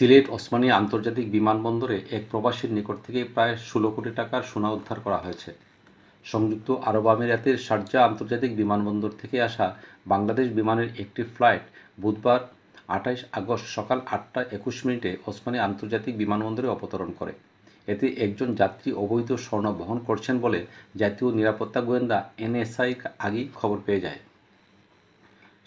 সিলেট ওসমানী আন্তর্জাতিক বিমানবন্দরে এক প্রবাসীর নিকট থেকে প্রায় ষোলো কোটি টাকার সোনা উদ্ধার করা হয়েছে। সংযুক্ত আরব আমিরাতের শারজা আন্তর্জাতিক বিমানবন্দর থেকে আসা বাংলাদেশ বিমানের একটি ফ্লাইট বুধবার আঠাইশ আগস্ট সকাল আটটা একুশ মিনিটে ওসমানী আন্তর্জাতিক বিমানবন্দরে অবতরণ করে। এতে একজন যাত্রী অবৈধ স্বর্ণ বহন করছেন বলে জাতীয় নিরাপত্তা গোয়েন্দা এনএসআই আগেই খবর পেয়ে যায়।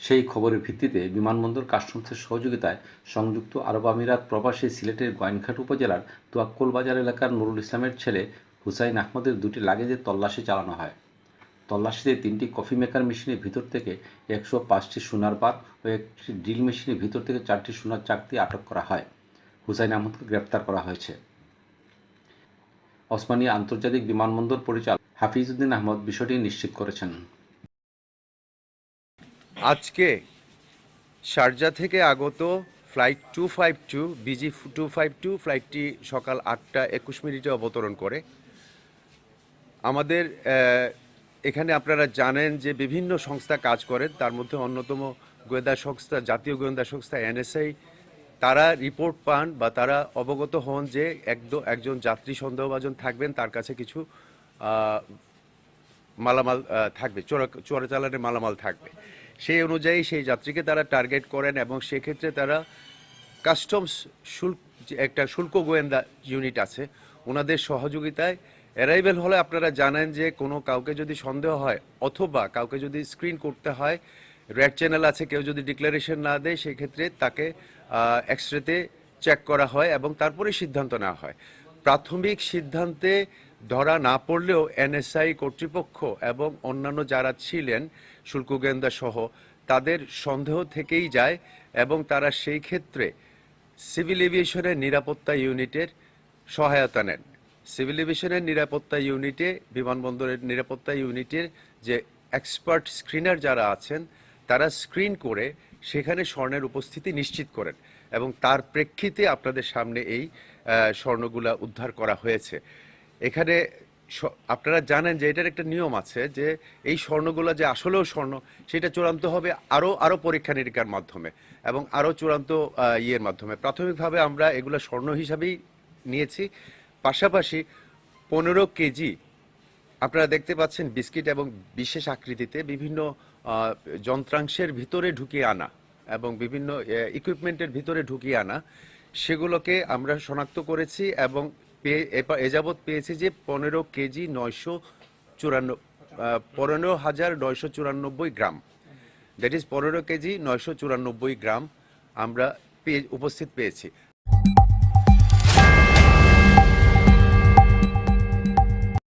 সেই খবরের ভিত্তিতে বিমানবন্দর কাস্টমসের সহযোগিতায় সংযুক্ত আরব আমিরাত প্রবাসী সিলেটের গোয়াইনঘাট উপজেলার তুয়াক্কল বাজার এলাকার নুরুল ইসলামের ছেলে হুসাইন আহমদের দুটি লাগেজে তল্লাশি চালানো হয়। তল্লাশিতে তিনটি কফি মেকার মেশিনের ভিতর থেকে একশো পাঁচটি সোনার বার ও একটি ড্রিল মেশিনের ভিতর থেকে চারটি সোনার চাকতি আটক করা হয়। হুসাইন আহমদকে গ্রেপ্তার করা হয়েছে। ওসমানী আন্তর্জাতিক বিমানবন্দর পরিচালক হাফিজউদ্দিন আহমদ বিষয়টি নিশ্চিত করেছেন। আজকে শারজা থেকে আগত flight two five two BG two five two ফ্লাইটটি সকাল আটটা একুশ মিনিটে অবতরণ করে। আমাদের এখানে আপনারা জানেন যে বিভিন্ন সংস্থা কাজ করেন তার মধ্যে অন্যতম গোয়েন্দা সংস্থা, জাতীয় গোয়েন্দা সংস্থা এনএসআই তারা রিপোর্ট পান বা তারা অবগত হন যে একদম একজন যাত্রী সন্দেহভাজন থাকবেন, তার কাছে কিছু মালামাল থাকবে, চোরা, চোরাচালানের মালামাল থাকবে। সেই অনুযায়ী সেই যাত্রীকে তারা টার্গেট করেন এবং সেক্ষেত্রে তারা কাস্টমস শুল্ক একটা শুল্ক গোয়েন্দা ইউনিট আছে, ওনাদের সহযোগিতায় অ্যারাইভেল হলে আপনারা জানেন যে কোনো কাউকে যদি সন্দেহ হয় অথবা কাউকে যদি স্ক্রিন করতে হয় রেড চ্যানেল আছে, কেউ যদি ডিক্লারেশন না দেয়, সেক্ষেত্রে তাকে এক্স রেতে চেক করা হয় এবং তারপরে সিদ্ধান্ত নেওয়া হয়। প্রাথমিক সিদ্ধান্তে ধরা না পড়লেও এনএসআই কর্তৃপক্ষ এবং অন্যান্য যারা ছিলেন শুল্ক সহ, তাদের সন্দেহ থেকেই যায় এবং তারা সেই ক্ষেত্রে সিভিল এভিয়েশনের নিরাপত্তা ইউনিটের সহায়তা নেন। সিভিল এভিয়েশনের নিরাপত্তা ইউনিটে, বিমানবন্দরের নিরাপত্তা ইউনিটের যে এক্সপার্ট স্ক্রিনার যারা আছেন, তারা স্ক্রিন করে সেখানে স্বর্ণের উপস্থিতি নিশ্চিত করেন এবং তার প্রেক্ষিতে আপনাদের সামনে এই স্বর্ণগুলা উদ্ধার করা হয়েছে। এখানে আপনারা জানেন যে এটার একটা নিয়ম আছে যে এই স্বর্ণগুলো যে আসলেও স্বর্ণ, সেটা চূড়ান্ত হবে আরও আরও পরীক্ষা নিরীক্ষার মাধ্যমে এবং আরও চূড়ান্ত ইয়ের মাধ্যমে। প্রাথমিকভাবে আমরা এগুলো স্বর্ণ হিসাবেই নিয়েছি। পাশাপাশি পনেরো কেজি, আপনারা দেখতে পাচ্ছেন বিস্কিট এবং বিশেষ আকৃতিতে বিভিন্ন যন্ত্রাংশের ভিতরে ঢুকিয়ে আনা এবং বিভিন্ন ইকুইপমেন্টের ভিতরে ঢুকিয়ে আনা, সেগুলোকে আমরা শনাক্ত করেছি এবং এ যাবৎ পেয়েছি যে পনেরো কেজি নয়শো চুরানব্বই পনেরো হাজার নয়শো চুরানব্বই গ্রাম। দ্যাট ইজ পনেরো কেজি নয়শো চুরানব্বই গ্রাম আমরা উপস্থিত পেয়েছি।